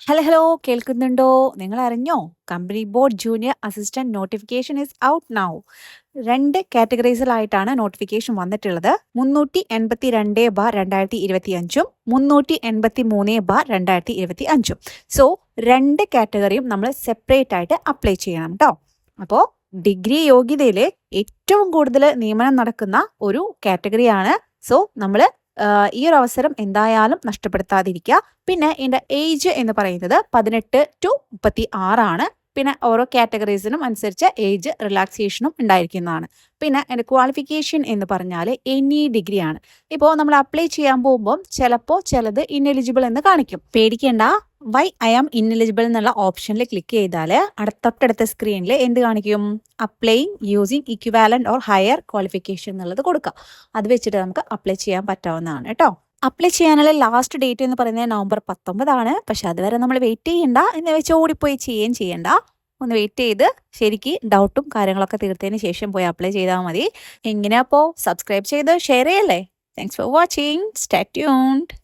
Hello hello കേൾക്കുന്നുണ്ടോ? നിങ്ങൾ അറിഞ്ഞോ company board junior assistant notification is out now രണ്ട് കാറ്റഗറീസിലായിട്ടാണ് നോട്ടിഫിക്കേഷൻ വന്നിട്ടുള്ളത്. മുന്നൂറ്റി എൺപത്തി രണ്ട് ബാർ രണ്ടായിരത്തി ഇരുപത്തി അഞ്ചും മുന്നൂറ്റി എൺപത്തി മൂന്ന് ബാർ രണ്ടായിരത്തി ഇരുപത്തി അഞ്ചും സോ രണ്ട് കാറ്റഗറിയും നമ്മൾ സെപ്പറേറ്റ് ആയിട്ട് അപ്ലൈ ചെയ്യണം കേട്ടോ അപ്പോൾ ഡിഗ്രി യോഗ്യതയിൽ ഏറ്റവും കൂടുതൽ നിയമനം നടക്കുന്ന ഒരു കാറ്റഗറിയാണ്. സോ നമ്മൾ ഈ ഒരു അവസരം എന്തായാലും നഷ്ടപ്പെടുത്താതിരിക്കുക. പിന്നെ എന്റെ ഏജ് എന്ന് പറയുന്നത് പതിനെട്ട് ടു മുപ്പത്തി ആറാണ് പിന്നെ ഓരോ കാറ്റഗറീസിനും അനുസരിച്ച് ഏജ് റിലാക്സേഷനും ഉണ്ടായിരിക്കുന്നതാണ്. പിന്നെ എന്റെ ക്വാളിഫിക്കേഷൻ എന്ന് പറഞ്ഞാൽ എനി ഡിഗ്രിയാണ് ഇപ്പോൾ നമ്മൾ അപ്ലൈ ചെയ്യാൻ പോകുമ്പോൾ ചിലപ്പോൾ ചിലത് ഇന്നെലിജിബിൾ എന്ന് കാണിക്കും. പേടിക്കേണ്ട. വൈ ഐ ആം ഇന്നലിജിബിൾ എന്നുള്ള ഓപ്ഷനിൽ ക്ലിക്ക് ചെയ്താൽ തൊട്ടടുത്ത സ്ക്രീനിൽ എന്ത് കാണിക്കും? Applying using equivalent or higher qualification എന്നുള്ളത് കൊടുക്കുക. അത് വെച്ചിട്ട് നമുക്ക് അപ്ലൈ ചെയ്യാൻ പറ്റാവുന്നതാണ് കേട്ടോ. അപ്ലൈ ചെയ്യാനുള്ള ലാസ്റ്റ് ഡേറ്റ് എന്ന് പറയുന്നത് നവംബർ പത്തൊമ്പതാണ് പക്ഷെ അതുവരെ നമ്മൾ വെയിറ്റ് ചെയ്യണ്ട എന്ന് വെച്ച് ഓടിപ്പോയി ചെയ്യുകയും ചെയ്യണ്ട. ഒന്ന് വെയിറ്റ് ചെയ്ത് ശരിക്ക് ഡൗട്ടും കാര്യങ്ങളൊക്കെ തീർത്തതിന് ശേഷം പോയി അപ്ലൈ ചെയ്താൽ മതി. എങ്ങനെയാ അപ്പോൾ സബ്സ്ക്രൈബ് ചെയ്ത് ഷെയർ ചെയ്യല്ലേ? Thanks for watching stay tuned